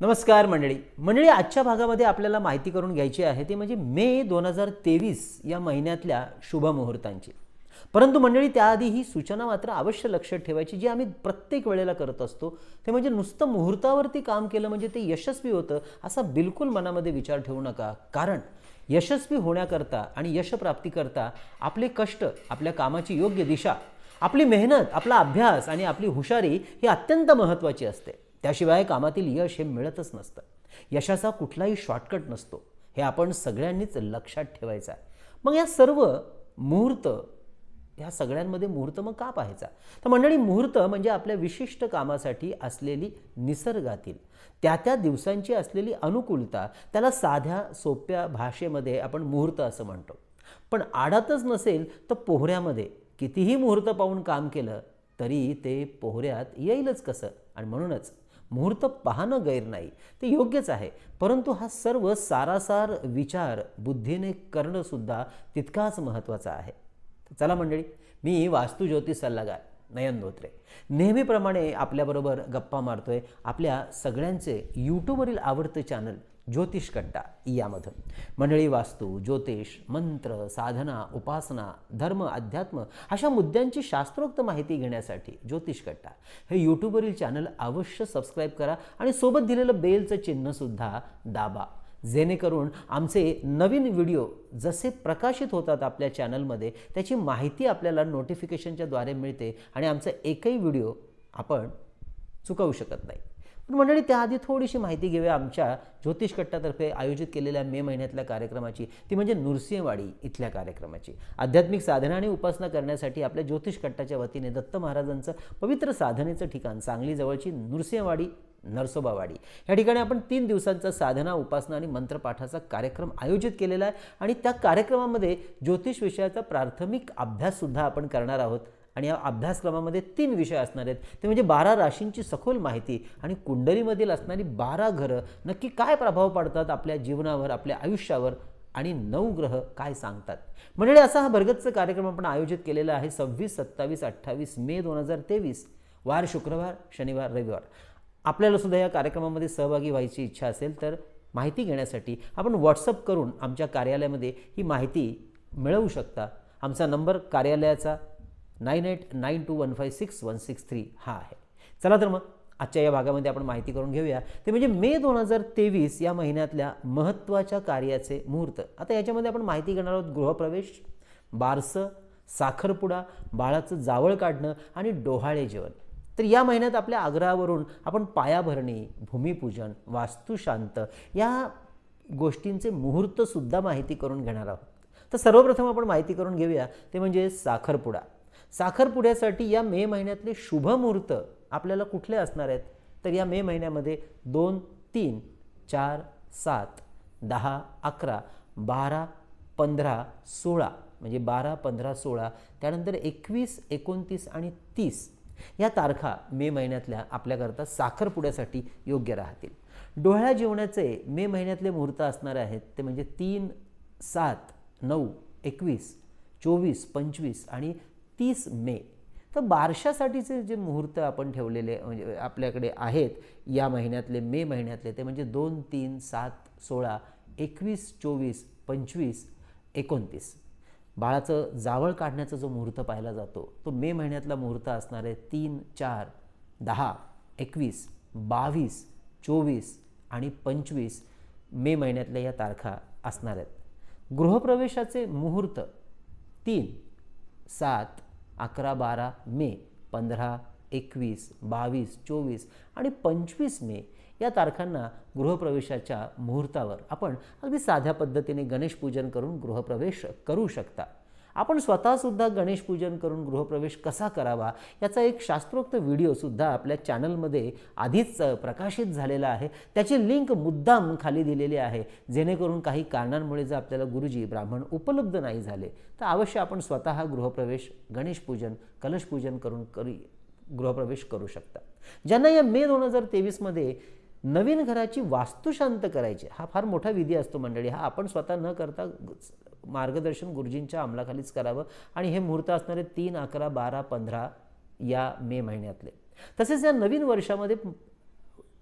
नमस्कार मंडळी. मंडळी आजच्या भागामध्ये आपल्याला माहिती करून घ्यायची आहे ती म्हणजे मे दोन हजार तेवीस या महिन्यातल्या शुभमुहूर्तांची. परंतु मंडळी त्याआधी ही सूचना मात्र अवश्य लक्षात ठेवायची जी आम्ही प्रत्येक वेळेला करत असतो. ते म्हणजे नुसतं मुहूर्तावरती काम केलं म्हणजे ते यशस्वी होतं असा बिलकुल मनामध्ये विचार ठेवू नका. कारण यशस्वी होण्याकरता आणि यशप्राप्तीकरता आपले कष्ट आपल्या कामाची योग्य दिशा आपली मेहनत आपला अभ्यास आणि आपली हुशारी ही अत्यंत महत्त्वाची असते. त्याशिवाय कामातील यश हे मिळतच नसतं. यशाचा कुठलाही शॉर्टकट नसतो. हे आपण सगळ्यांनीच लक्षात ठेवायचं आहे. मग या सर्व मुहूर्त ह्या सगळ्यांमध्ये मुहूर्त मग का पाहायचा? तर मंडळी मुहूर्त म्हणजे आपल्या विशिष्ट कामासाठी असलेली निसर्गातील त्या त्या दिवसांची असलेली अनुकूलता त्याला साध्या सोप्या भाषेमध्ये आपण मुहूर्त असं म्हणतो. पण आडातच नसेल तर पोहऱ्यामध्ये कितीही मुहूर्त पाहून काम केलं तरी ते पोहऱ्यात येईलच कसं? आणि म्हणूनच मुहूर्त पाहणं गैर नाही. ते योग्यच आहे. परंतु हा सर्व सारासार विचार बुद्धीने करणंसुद्धा तितकाच महत्त्वाचा आहे. चला मंडळी मी वास्तू ज्योतिष सल्लागार नयन धोत्रे. नेहमीप्रमाणे आपल्याबरोबर गप्पा मारतोय आपल्या सगळ्यांचे यूट्यूबवरील आवडते चॅनल ज्योतिष कट्टा यामधून. मंडळी वास्तू ज्योतिष मंत्र साधना उपासना धर्म अध्यात्म अशा मुद्द्यांची शास्त्रोक्त माहिती घेण्यासाठी ज्योतिष कट्टा हे यूट्यूबवरील चॅनल अवश्य सबस्क्राईब करा आणि सोबत दिलेलं बेलचं चिन्हसुद्धा दाबा. जेणेकरून आमचे नवीन व्हिडिओ जसे प्रकाशित होतात आपल्या चॅनलमध्ये त्याची माहिती आपल्याला नोटिफिकेशनच्याद्वारे मिळते आणि आमचा एकही व्हिडिओ आपण चुकवू शकत नाही. पण मंडळी त्याआधी थोडीशी माहिती घेऊया आमच्या ज्योतिष कट्टातर्फे आयोजित केलेल्या मे महिन्यातल्या कार्यक्रमाची. ती म्हणजे नृसिंहवाडी इथल्या कार्यक्रमाची. आध्यात्मिक साधना आणि उपासना करण्यासाठी आपल्या ज्योतिष कट्टाच्या वतीने दत्त महाराजांचं पवित्र साधनेचं ठिकाण सांगली जवळची नृसिंहवाडी नरसोबावाडी. या ठिकाणी आपण तीन दिवसांचा साधना उपासना आणि मंत्रपाठाचा कार्यक्रम आयोजित केलेला आहे आणि त्या कार्यक्रमामध्ये ज्योतिष विषयाचा प्राथमिक अभ्याससुद्धा आपण करणार आहोत. आणि या अभ्यासक्रमामध्ये तीन विषय असणार आहेत. ते म्हणजे बारा राशींची सखोल माहिती आणि कुंडलीमधील असणारी बारा घरं नक्की काय प्रभाव पाडतात आपल्या जीवनावर आपल्या आयुष्यावर आणि नऊ ग्रह काय सांगतात. म्हणजे असा हा भरगतचा कार्यक्रम आपण आयोजित केलेला आहे सव्वीस सत्तावीस अठ्ठावीस मे दोन हजार तेवीस. वार शुक्रवार शनिवार रविवार. आपल्याला सुद्धा या कार्यक्रमामध्ये सहभागी व्हायची इच्छा असेल तर माहिती घेण्यासाठी आपण व्हॉट्सअप करून आमच्या कार्यालयामध्ये ही माहिती मिळवू शकता. आमचा नंबर कार्यालयाचा nine eight nine two one five six one six three हा आहे. चला तर मग आजच्या या भागामध्ये आपण माहिती करून घेऊया. ते म्हणजे मे दोन हजार तेवीस या महिन्यातल्या महत्त्वाच्या कार्याचे मुहूर्त. आता याच्यामध्ये आपण माहिती घेणार आहोत गृहप्रवेश बारसं साखरपुडा बाळाचं जावळ काढणं आणि डोहाळे जेवण. तर या महिन्यात आपल्या आग्रहावरून आपण पायाभरणी भूमिपूजन वास्तुशांत या गोष्टींचे मुहूर्तसुद्धा माहिती करून घेणार आहोत. तर सर्वप्रथम आपण माहिती करून घेऊया. ते म्हणजे साखरपुडा. साखरपुड्यासाठी या मे महिन्यातले शुभ मुहूर्त आपल्याला कुठले असणार आहेत? तर या मे महिन्यामध्ये दोन तीन चार सात दहा अकरा बारा पंधरा सोळा म्हणजे बारा पंधरा सोळा त्यानंतर एकवीस एकोणतीस आणि तीस या तारखा मे महिन्यातल्या आपल्याकरता साखरपुड्यासाठी योग्य राहतील. डोळ्या जेवणाचे मे महिन्यातले मुहूर्त असणारे आहेत ते म्हणजे तीन सात नऊ एकवीस चोवीस पंचवीस आणि तीस मे. तर बारशासाठीचे जे मुहूर्त आपण ठेवलेले म्हणजे आपल्याकडे आहेत या महिन्यातले मे महिन्यातले ते म्हणजे दोन तीन सात सोळा एकवीस चोवीस पंचवीस एकोणतीस. बाळाचं जावळ काढण्याचा जो मुहूर्त पाहिला जातो तो मे महिन्यातला मुहूर्त असणार आहे तीन चार दहा एकवीस बावीस चोवीस आणि पंचवीस मे महिन्यातल्या या तारखा असणार आहेत. गृहप्रवेशाचे मुहूर्त तीन सात अकरा बारा मे पंधरा एकवीस बावीस चोवीस आणि पंचवीस मे या तारखांना गृहप्रवेशाच्या मुहूर्तावर आपण अगदी साध्या पद्धतीने गणेश पूजन करून गृहप्रवेश करू शकता. आपण स्वतःसुद्धा गणेश पूजन करून गृहप्रवेश कसा करावा याचा एक शास्त्रोक्त व्हिडिओसुद्धा आपल्या चॅनलमध्ये आधीच प्रकाशित झालेला आहे. त्याची लिंक मुद्दाम खाली दिलेली आहे. जेणेकरून काही कारणांमुळे जर आपल्याला गुरुजी ब्राह्मण उपलब्ध नाही झाले तर अवश्य आपण स्वतः गृहप्रवेश गणेश पूजन कलश पूजन करून करी गृहप्रवेश करू शकता. ज्यांना या मे दोन हजार तेवीसमध्ये नवीन घराची वास्तुशांत करायची. हा फार मोठा विधी असतो मंडळी. हा आपण स्वतः न करता मार्गदर्शन गुरुजींच्या अंमलाखालीच करावं. आणि हे मुहूर्त असणारे तीन अकरा बारा पंधरा या मे महिन्यातले. तसेच या नवीन वर्षामध्ये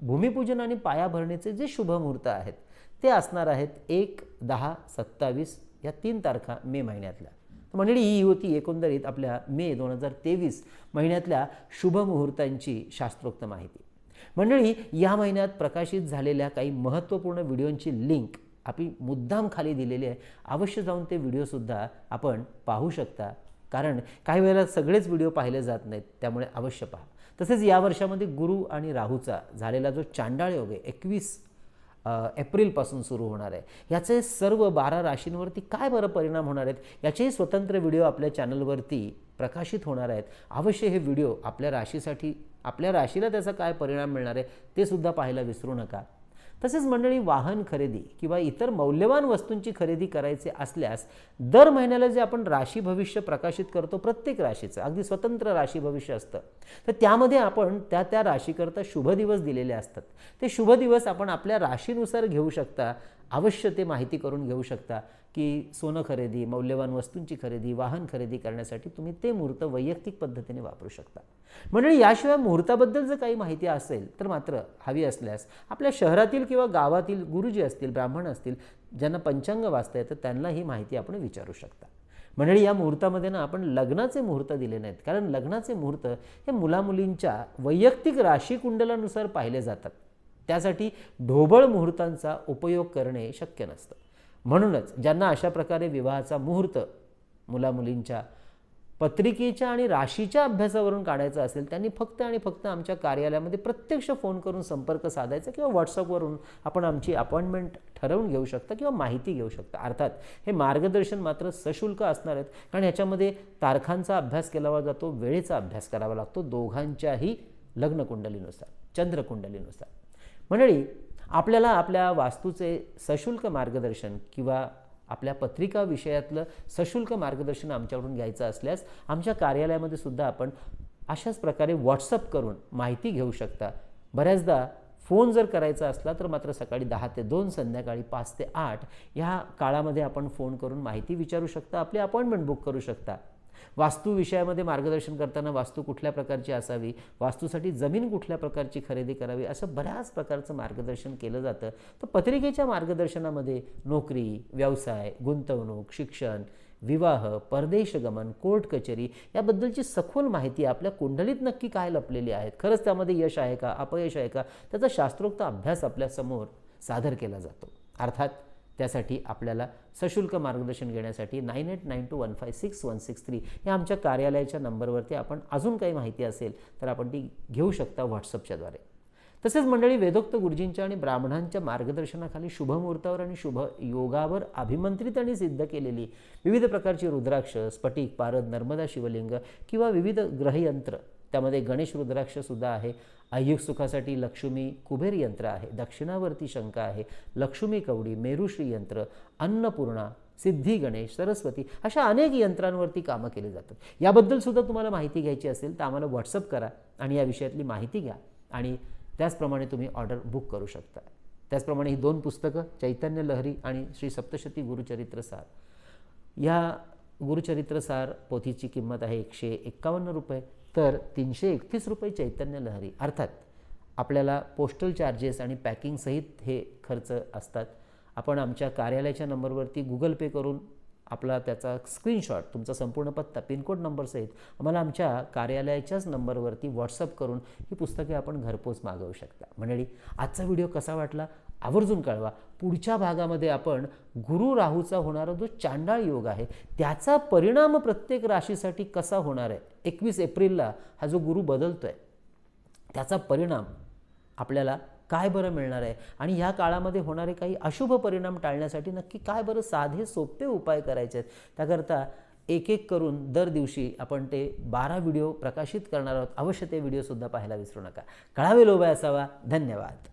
भूमिपूजन आणि पायाभरणीचे जे शुभ मुहूर्त आहेत ते असणार आहेत एक दहा सत्तावीस या तीन तारखा मे महिन्यातल्या. तर मंडळी ही होती एकंदरीत आपल्या मे दोन हजार तेवीस महिन्यातल्या शुभ मुहूर्तांची शास्त्रोक्त माहिती. मंडळी या महिन्यात प्रकाशित झालेल्या काही महत्त्वपूर्ण व्हिडिओंची लिंक आपली मुद्दाम खाली दिलेली आहे. अवश्य जाऊन ते व्हिडिओसुद्धा आपण पाहू शकता. कारण काही वेळेला सगळेच व्हिडिओ पाहिले जात नाहीत त्यामुळे अवश्य पहा. तसेच या वर्षामध्ये गुरु आणि राहूचा झालेला जो चांडाळ योग आहे एकवीस एप्रिलपासून सुरू होणार आहे. याचे सर्व बारा राशींवरती काय बरं परिणाम होणार आहेत? याचेही स्वतंत्र व्हिडिओ आपल्या चॅनलवरती प्रकाशित होणार आहेत. अवश्य हे व्हिडिओ आपल्या राशीसाठी आपल्या राशीला त्याचा काय परिणाम मिळणार आहे ते सुद्धा पाहायला विसरू नका. तसेच मंडळी वाहन खरेदी किंवा इतर मौल्यवान वस्तूंची खरेदी करायचे असल्यास दर महिन्याला जे आपण राशी भविष्य प्रकाशित करतो प्रत्येक राशीचं अगदी स्वतंत्र राशी भविष्य असतं. तर त्यामध्ये आपण त्या त्या राशीकरता शुभ दिवस दिलेले असतात. ते शुभ दिवस आपण आपल्या राशीनुसार घेऊ शकता अवश्य ते माहिती करून घेऊ शकता. की सोनं खरेदी मौल्यवान वस्तूंची खरेदी वाहन खरेदी करण्यासाठी तुम्ही ते मुहूर्त वैयक्तिक पद्धतीने वापरू शकता. मंडळी याशिवाय मुहूर्ताबद्दल जर काही माहिती असेल तर मात्र हवी असल्यास आपल्या शहरातील किंवा गावातील गुरुजी असतील ब्राह्मण असतील ज्यांना पंचांग वाचता येतं त्यांना ही माहिती आपण विचारू शकता. मंडळी या मुहूर्तामध्ये ना आपण लग्नाचे मुहूर्त दिले नाहीत. कारण लग्नाचे मुहूर्त हे मुलामुलींच्या वैयक्तिक राशीकुंडलानुसार पाहिले जातात. त्यासाठी ढोबळ मुहूर्तांचा उपयोग करणे शक्य नसतं. म्हणूनच ज्यांना अशा प्रकारे विवाहाचा मुहूर्त मुलामुलींच्या पत्रिकेच्या आणि राशीच्या अभ्यासावरून काढायचा असेल त्यांनी फक्त आणि फक्त आमच्या कार्यालयामध्ये प्रत्यक्ष फोन करून संपर्क साधायचा किंवा व्हॉट्सअपवरून आपण आमची अपॉइंटमेंट ठरवून घेऊ शकता किंवा माहिती घेऊ शकता. अर्थात हे मार्गदर्शन मात्र सशुल्क असणार आहेत कारण ह्याच्यामध्ये तारखांचा अभ्यास केला जातो वेळेचा अभ्यास करावा लागतो दोघांच्याही लग्नकुंडलीनुसार चंद्रकुंडलीनुसार. मंडळी आपल्याला आपल्या वास्तूचे सशुल्क मार्गदर्शन किंवा आपल्या पत्रिका विषयातलं सशुल्क मार्गदर्शन आमच्याकडून घ्यायचं असल्यास आमच्या कार्यालयामध्ये सुद्धा आपण अशाच प्रकारे व्हॉट्सअप करून माहिती घेऊ शकता. बऱ्याचदा फोन जर करायचा असला तर मात्र सकाळी दहा ते दोन संध्याकाळी पाच ते आठ ह्या काळामध्ये आपण फोन करून माहिती विचारू शकता आपली अपॉइंटमेंट बुक करू शकता. वास्तू विषयामध्ये मार्गदर्शन करताना वास्तू कुठल्या प्रकारची असावी? वास्तूसाठी जमीन कुठल्या प्रकारची खरेदी करावी? असं बऱ्याच प्रकारचं मार्गदर्शन केलं जातं. तर पत्रिकेच्या मार्गदर्शनामध्ये नोकरी व्यवसाय गुंतवणूक शिक्षण विवाह परदेशगमन कोर्ट कचेरी याबद्दलची सखोल माहिती आपल्या कुंडलीत नक्की काय लपलेली आहेत? खरंच त्यामध्ये यश आहे का? अपयश आहे का? त्याचा शास्त्रोक्त अभ्यास आपल्यासमोर सादर केला जातो. अर्थात त्यासाठी आपल्याला सशुल्क मार्गदर्शन घेण्यासाठी nine eight nine two one five six one six three या आमच्या कार्यालयाच्या नंबरवरती आपण अजून काही माहिती असेल तर आपण ती घेऊ शकता व्हॉट्सअपच्याद्वारे तसेच मंडळी वेदोक्त गुरुजींच्या आणि ब्राह्मणांच्या मार्गदर्शनाखाली शुभमुहूर्तावर आणि शुभ योगावर अभिमंत्रित आणि सिद्ध केलेली विविध प्रकारची रुद्राक्ष स्फटिक पारद नर्मदा शिवलिंग किंवा विविध ग्रहयंत्र त्यामध्ये गणेश रुद्राक्षसुद्धा आहे. ऐहिक सुखासाठी लक्ष्मी कुबेर यंत्र आहे दक्षिणावर्ती शंका आहे लक्ष्मी कवडी मेरुश्री यंत्र अन्नपूर्णा सिद्धी गणेश सरस्वती अशा अनेक यंत्रांवरती कामं केली जातात. याबद्दल सुद्धा तुम्हाला माहिती घ्यायची असेल तर आम्हाला व्हॉट्सअप करा आणि या विषयातली माहिती घ्या आणि त्याचप्रमाणे तुम्ही ऑर्डर बुक करू शकता. त्याचप्रमाणे ही दोन पुस्तकं चैतन्य लहरी आणि श्री सप्तशती गुरुचरित्र सार. या गुरुचरित्रसार पोथीची किंमत आहे एकशे एक्कावन्न रुपये. तर तीनशे एकतीस रुपये चैतन्य लहरी. अर्थात आपल्याला पोस्टल चार्जेस आणि पॅकिंगसहित हे खर्च असतात. आपण आमच्या कार्यालयाच्या नंबरवरती गुगल पे करून आपला त्याचा स्क्रीनशॉट तुमचा संपूर्ण पत्ता पिनकोड नंबरसहित आम्हाला आमच्या कार्यालयाच्याच नंबरवरती व्हॉट्सअप करून ही पुस्तके आपण घरपोच मागवू शकता. मंडळी आजचा व्हिडिओ कसा वाटला? आवर्जून कळवा. पुढच्या भागामध्ये आपण गुरु राहूचा होणारा जो चांडाळ योग आहे त्याचा परिणाम प्रत्येक राशीसाठी कसा होणार आहे? एकवीस एप्रिलला हा जो गुरु बदलतो आहे त्याचा परिणाम आपल्याला काय बरं मिळणार आहे? आणि ह्या काळामध्ये होणारे काही अशुभ परिणाम टाळण्यासाठी नक्की काय बरं साधे सोपे उपाय करायचे आहेत? त्याकरता एक एक करून दर दिवशी आपण ते बारा व्हिडिओ प्रकाशित करणार आहोत. अवश्य ते व्हिडिओसुद्धा पाहायला विसरू नका. कळावे लोभय असावा. धन्यवाद.